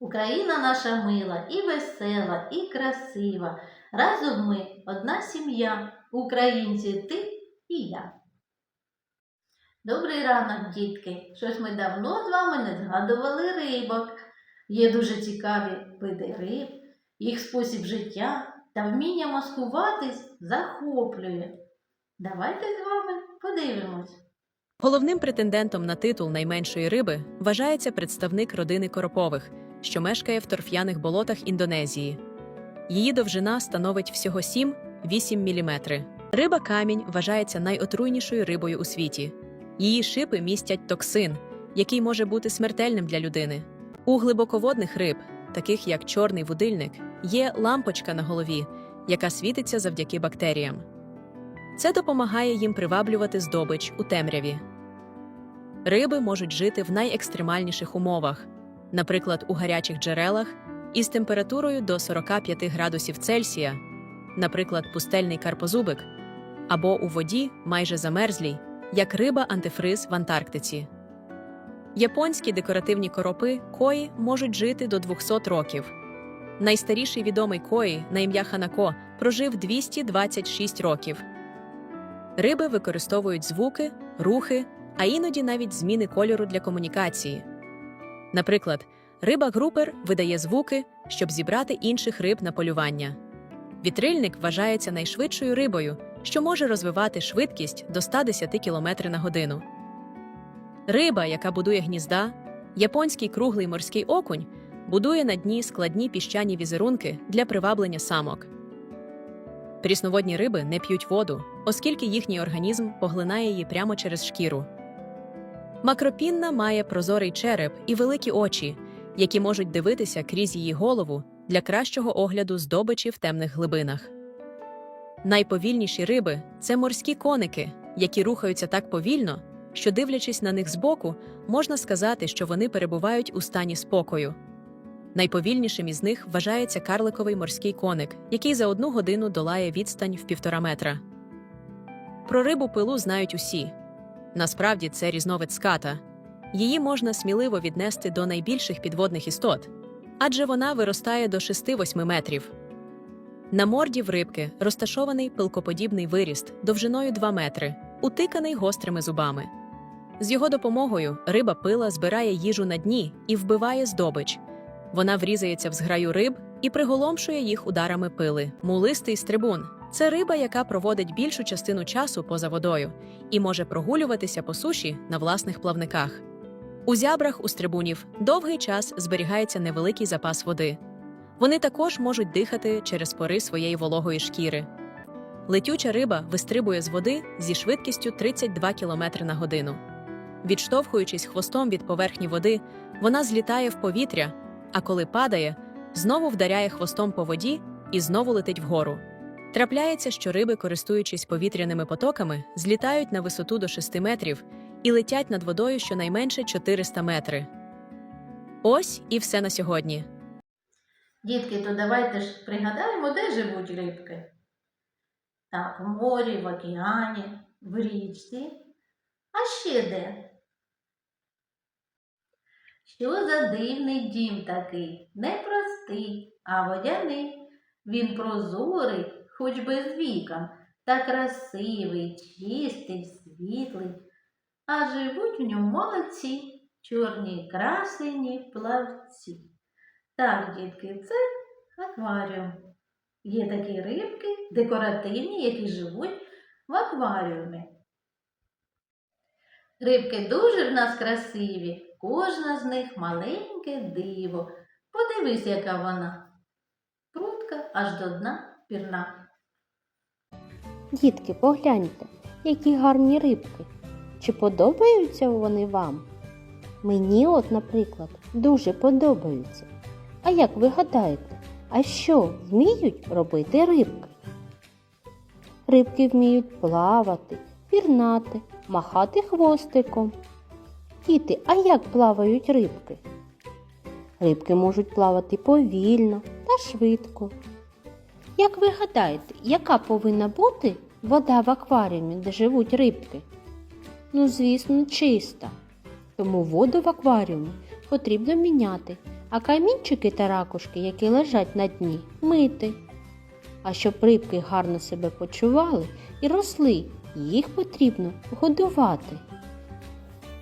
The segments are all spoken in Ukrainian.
Україна наша мила, і весела, і красива. Разом ми одна сім'я, українці ти і я. Добрий ранок, дітки! Щось ми давно з вами не згадували рибок. Є дуже цікаві види риб, їх спосіб життя та вміння маскуватись захоплює. Давайте з вами подивимось. Головним претендентом на титул найменшої риби вважається представник родини коропових, що мешкає в торф'яних болотах Індонезії. Її довжина становить всього 7-8 мм. Риба камінь вважається найотруйнішою рибою у світі. Її шипи містять токсин, який може бути смертельним для людини. У глибоководних риб, таких як чорний вудильник, є лампочка на голові, яка світиться завдяки бактеріям. Це допомагає їм приваблювати здобич у темряві. Риби можуть жити в найекстремальніших умовах, наприклад, у гарячих джерелах із температурою до 45 градусів Цельсія, наприклад, пустельний карпозубик, або у воді майже замерзлій, як риба антифриз в Антарктиці. Японські декоративні коропи кої можуть жити до 200 років. Найстаріший відомий кої на ім'я Ханако прожив 226 років. Риби використовують звуки, рухи, а іноді навіть зміни кольору для комунікації. Наприклад, риба групер видає звуки, щоб зібрати інших риб на полювання. Вітрильник вважається найшвидшою рибою, що може розвивати швидкість до 110 км на годину. Риба, яка будує гнізда, японський круглий морський окунь, будує на дні складні піщані візерунки для приваблення самок. Прісноводні риби не п'ють воду, оскільки їхній організм поглинає її прямо через шкіру. Макропінна має прозорий череп і великі очі, які можуть дивитися крізь її голову для кращого огляду здобичі в темних глибинах. Найповільніші риби це морські коники, які рухаються так повільно, що, дивлячись на них збоку, можна сказати, що вони перебувають у стані спокою. Найповільнішим із них вважається карликовий морський коник, який за одну годину долає відстань в півтора метра. Про рибу пилу знають усі. Насправді це різновид ската. Її можна сміливо віднести до найбільших підводних істот, адже вона виростає до 6-8 метрів. На морді в рибки розташований пилкоподібний виріст довжиною 2 метри, утиканий гострими зубами. З його допомогою риба пила збирає їжу на дні і вбиває здобич. Вона врізається в зграю риб і приголомшує їх ударами пили. Мулистий стрибун це риба, яка проводить більшу частину часу поза водою і може прогулюватися по суші на власних плавниках. У зябрах у стрибунів довгий час зберігається невеликий запас води. Вони також можуть дихати через пори своєї вологої шкіри. Летюча риба вистрибує з води зі швидкістю 32 км на годину. Відштовхуючись хвостом від поверхні води, вона злітає в повітря, а коли падає, знову вдаряє хвостом по воді і знову летить вгору. Трапляється, що риби, користуючись повітряними потоками, злітають на висоту до 6 метрів і летять над водою щонайменше 400 метри. Ось і все на сьогодні. Дітки, то давайте ж пригадаємо, де живуть рибки. Так, в морі, в океані, в річці. А ще де? Що за дивний дім такий? Не простий, а водяний. Він прозорий, хоч без вікон, та красивий, чистий, світлий. А живуть в ньому молодці, чорні красені плавці. Так, дітки, це акваріум. Є такі рибки декоративні, які живуть в акваріумі. Рибки дуже в нас красиві, кожна з них маленьке диво. Подивись, яка вона. Прутка аж до дна пірна. Дітки, погляньте, які гарні рибки. Чи подобаються вони вам? Мені, от, наприклад, дуже подобаються. А як ви гадаєте, а що вміють робити рибки? Рибки вміють плавати, пірнати, махати хвостиком. Діти, а як плавають рибки? Рибки можуть плавати повільно та швидко. Як ви гадаєте, яка повинна бути вода в акваріумі, де живуть рибки? Ну, звісно, чиста. Тому воду в акваріумі потрібно міняти а камінчики та ракушки, які лежать на дні, мити. А щоб рибки гарно себе почували і росли, їх потрібно годувати.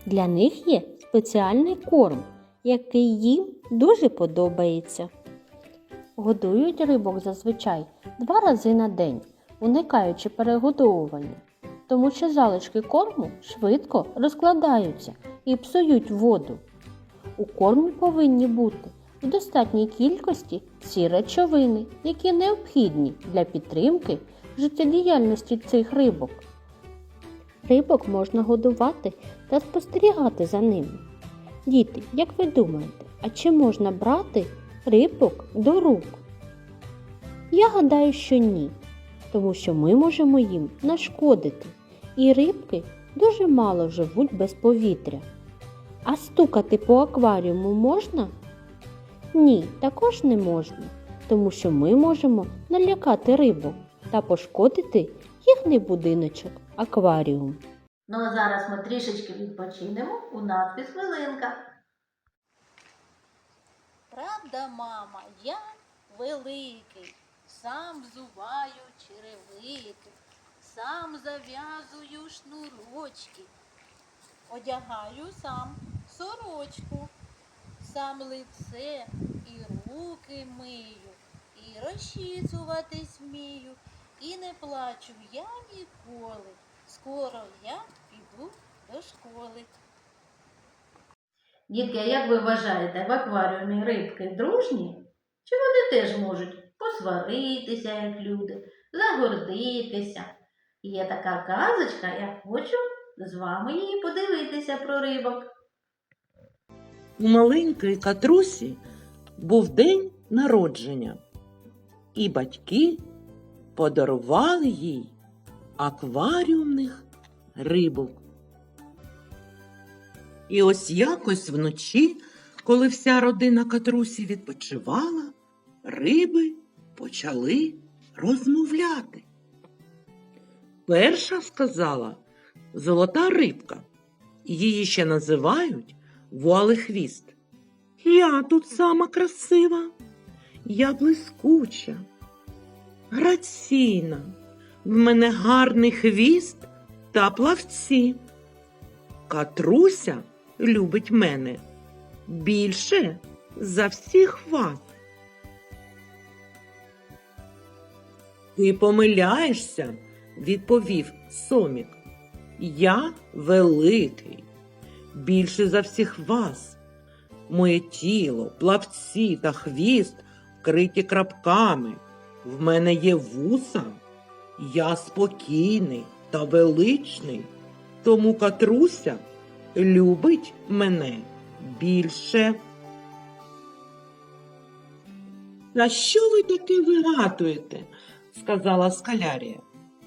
Для них є спеціальний корм, який їм дуже подобається. Годують рибок зазвичай два рази на день, уникаючи перегодовування, тому що залишки корму швидко розкладаються і псують воду. У кормі повинні бути в достатній кількості ці речовини, які необхідні для підтримки життєдіяльності цих рибок. Рибок можна годувати та спостерігати за ними. Діти, як ви думаєте, а чи можна брати рибок до рук? Я гадаю, що ні, тому що ми можемо їм нашкодити, і рибки дуже мало живуть без повітря. А стукати по акваріуму можна? Ні, також не можна, тому що ми можемо налякати рибок та пошкодити їхній будиночок акваріум. Ну а зараз ми трішечки відпочинемо у надпис хвилинка. Правда, мама, я великий, сам взуваю черевики, сам зав'язую шнурочки, одягаю сам сорочку, сам лице і руки мию, і розчісуватись вмію, і не плачу я ніколи. Скоро я піду до школи. Дітки, а як ви вважаєте, в акваріумі рибки дружні? Чи вони теж можуть посваритися, як люди, загордитися? Є така казочка, я хочу з вами її подивитися про рибок. У маленької катрусі був день народження, і батьки подарували їй акваріумних рибок. І ось якось вночі, коли вся родина катрусі відпочивала, риби почали розмовляти. Перша сказала золота рибка, її ще називають Вуалехвіст. Я тут сама красива, я блискуча, граційна, в мене гарний хвіст та плавці. Катруся любить мене більше за всіх вас. Ти помиляєшся, відповів Сомік. Я великий більше за всіх вас. Моє тіло, плавці та хвіст вкриті крапками. В мене є вуса. Я спокійний та величний. Тому Катруся любить мене більше. На що ви таке вигадуєте? сказала скалярія.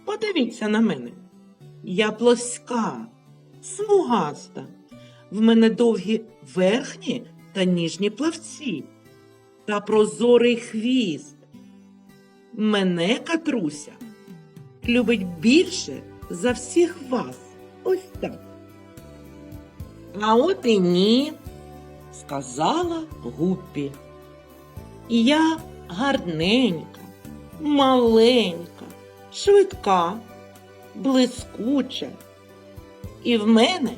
Подивіться на мене. Я плоска, смугаста. В мене довгі верхні та ніжні плавці та прозорий хвіст. Мене Катруся любить більше за всіх вас. Ось так. А от і ні, сказала Гуппі. Я гарненька, маленька, швидка, блискуча. І в мене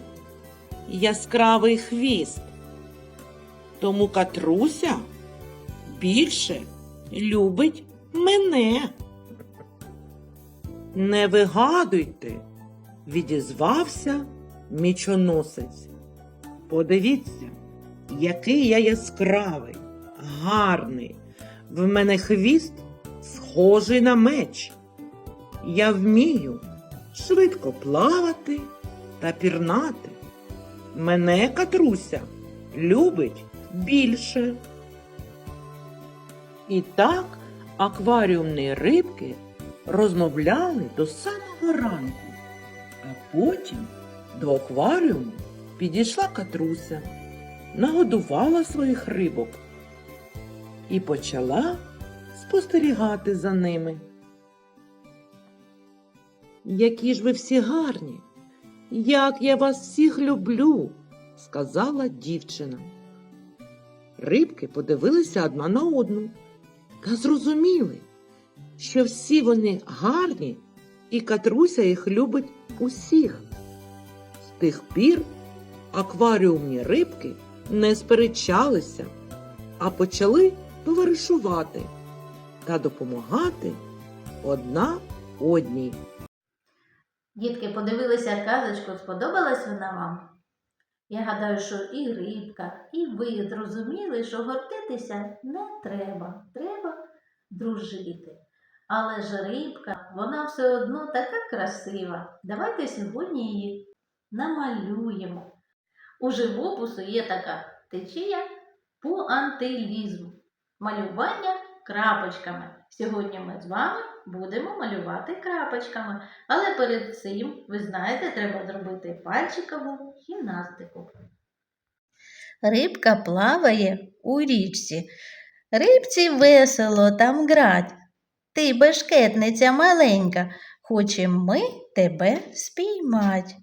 яскравий хвіст. Тому Катруся більше любить мене. Не вигадуйте, відізвався мічоносець. Подивіться, який я яскравий, гарний. В мене хвіст схожий на меч. Я вмію швидко плавати та пірнати. Мене Катруся любить більше. І так акваріумні рибки розмовляли до самого ранку, а потім до акваріуму підійшла Катруся, нагодувала своїх рибок і почала спостерігати за ними. Які ж ви всі гарні! Як я вас всіх люблю, сказала дівчина. Рибки подивилися одна на одну та зрозуміли, що всі вони гарні, і Катруся їх любить усіх. З тих пір акваріумні рибки не сперечалися, а почали товаришувати та допомагати одна одній. Дітки, подивилися казочку, сподобалась вона вам? Я гадаю, що і рибка, і ви зрозуміли, що гортитися не треба, треба дружити. Але ж рибка, вона все одно така красива. Давайте сьогодні її намалюємо. У живопису є така течія пуантилізм малювання крапочками. Сьогодні ми з вами будемо малювати крапочками. Але перед цим, ви знаєте, треба зробити пальчикову гімнастику. Рибка плаває у річці. Рибці весело там грать. Ти бешкетниця маленька, хочем ми тебе спіймать.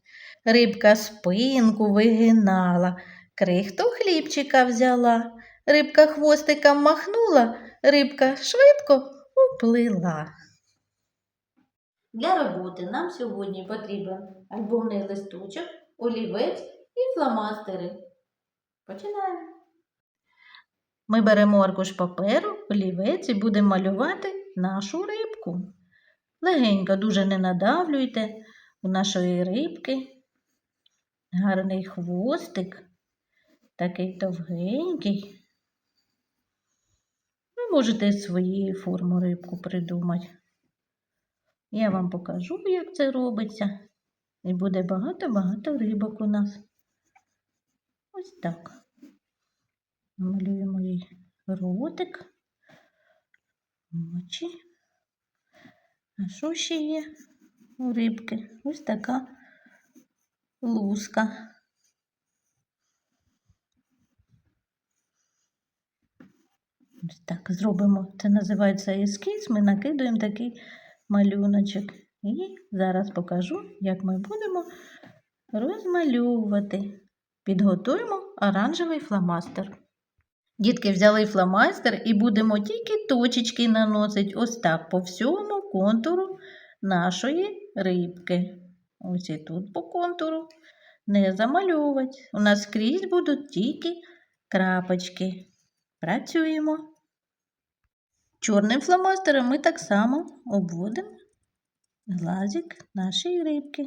Рибка спинку вигинала, крихту хлібчика взяла. Рибка хвостиком махнула, рибка швидко уплила. Для роботи нам сьогодні потрібен альбомний листочок, олівець і фломастери. Починаємо. Ми беремо аркуш паперу, олівець і будемо малювати нашу рибку. Легенько дуже не надавлюйте у нашої рибки. Гарний хвостик, такий довгенький. Ви можете свою форму рибку придумати. Я вам покажу, як це робиться. І буде багато-багато рибок у нас. Ось так. Малюємо їй ротик, очі. А що ще є у рибки? Ось така луска. Ось так зробимо. Це називається ескіз. Ми накидуємо такий малюночок. І зараз покажу, як ми будемо розмальовувати. Підготуємо оранжевий фломастер. Дітки взяли фломастер і будемо тільки точечки наносити ось так по всьому контуру нашої рибки. Ось і тут по контуру. Не замальовувати. У нас скрізь будуть тільки крапочки. Працюємо. Чорним фломастером ми так само обводимо глазик нашої рибки.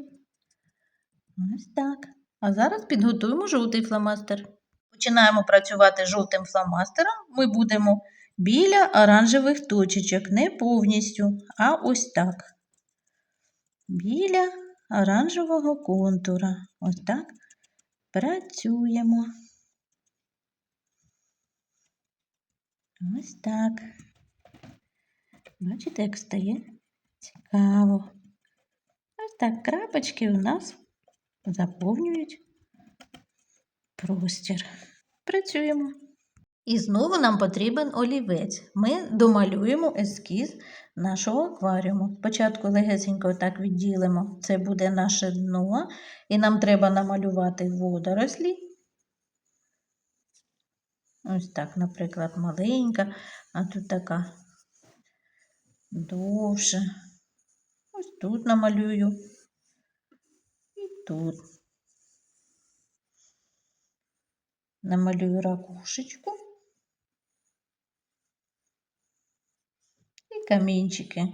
Ось так. А зараз підготуємо жовтий фломастер. Починаємо працювати жовтим фломастером. Ми будемо біля оранжевих точечок, не повністю, а ось так. Біля оранжевого контура. Ось так працюємо. Ось так. Бачите, як стає цікаво. Ось так крапочки у нас заповнюють простір. Працюємо. І знову нам потрібен олівець. Ми домалюємо ескіз нашого акваріуму. Спочатку легесенько так відділимо. Це буде наше дно. І нам треба намалювати водорослі. Ось так, наприклад, маленька, а тут така довше. Ось тут намалюю. І тут. Намалюю ракушечку камінчики.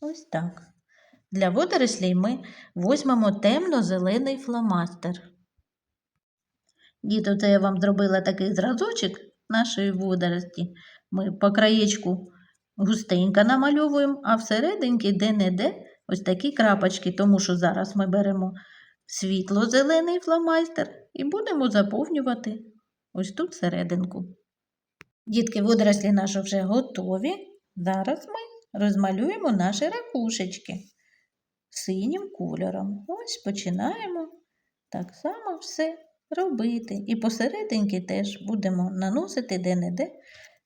Ось так. Для водорослей ми візьмемо темно-зелений фломастер. Діти, це я вам зробила такий зразочок нашої водорості. Ми по краєчку густенько намальовуємо, а всерединки де-не-де ось такі крапочки, тому що зараз ми беремо світло-зелений фломастер і будемо заповнювати ось тут серединку. Дітки, водорослі наші вже готові. Зараз ми розмалюємо наші ракушечки синім кольором. Ось починаємо так само все робити. І посерединки теж будемо наносити де-не-де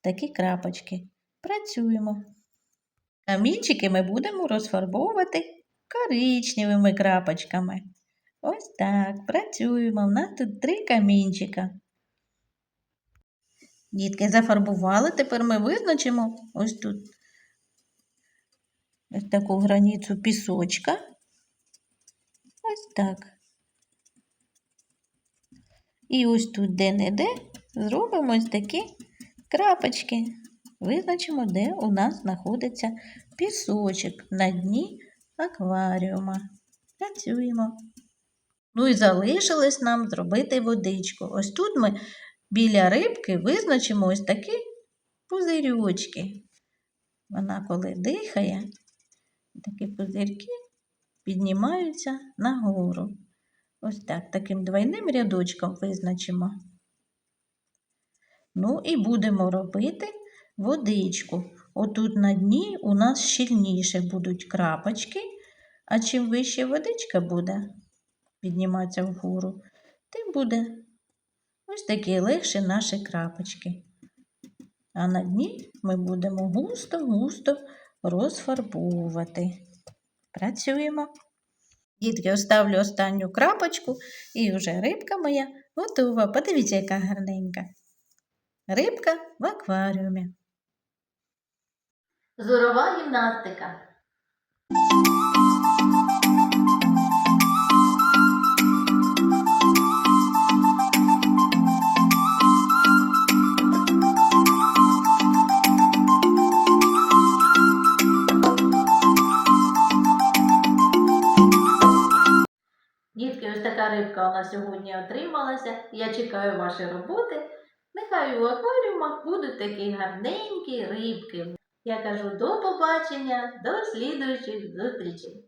такі крапочки. Працюємо. Камінчики ми будемо розфарбовувати коричневими крапочками. Ось так, працюємо. У нас тут три камінчика. Дітки зафарбували, тепер ми визначимо ось тут ось таку границю пісочка. Ось так. І ось тут де-не-де зробимо ось такі крапочки. Визначимо, де у нас знаходиться пісочок на дні акваріума. Працюємо. Ну і залишилось нам зробити водичку. Ось тут ми біля рибки визначимо ось такі пузирьочки. Вона, коли дихає, такі пузирки піднімаються нагору. Ось так, таким двойним рядочком визначимо. Ну і будемо робити водичку. Отут на дні у нас щільніше будуть крапочки, а чим вище водичка буде підніматися вгору, тим буде ось такі легші наші крапочки. А на дні ми будемо густо-густо розфарбовувати. Працюємо. Дітки, оставлю останню крапочку, і вже рибка моя готова. Подивіться, яка гарненька. Рибка в акваріумі. Зорова гімнастика. Сьогодні отрималася. Я чекаю ваші роботи. Нехай у акваріумах будуть такі гарненькі рибки. Я кажу до побачення, до слідуючих зустрічей.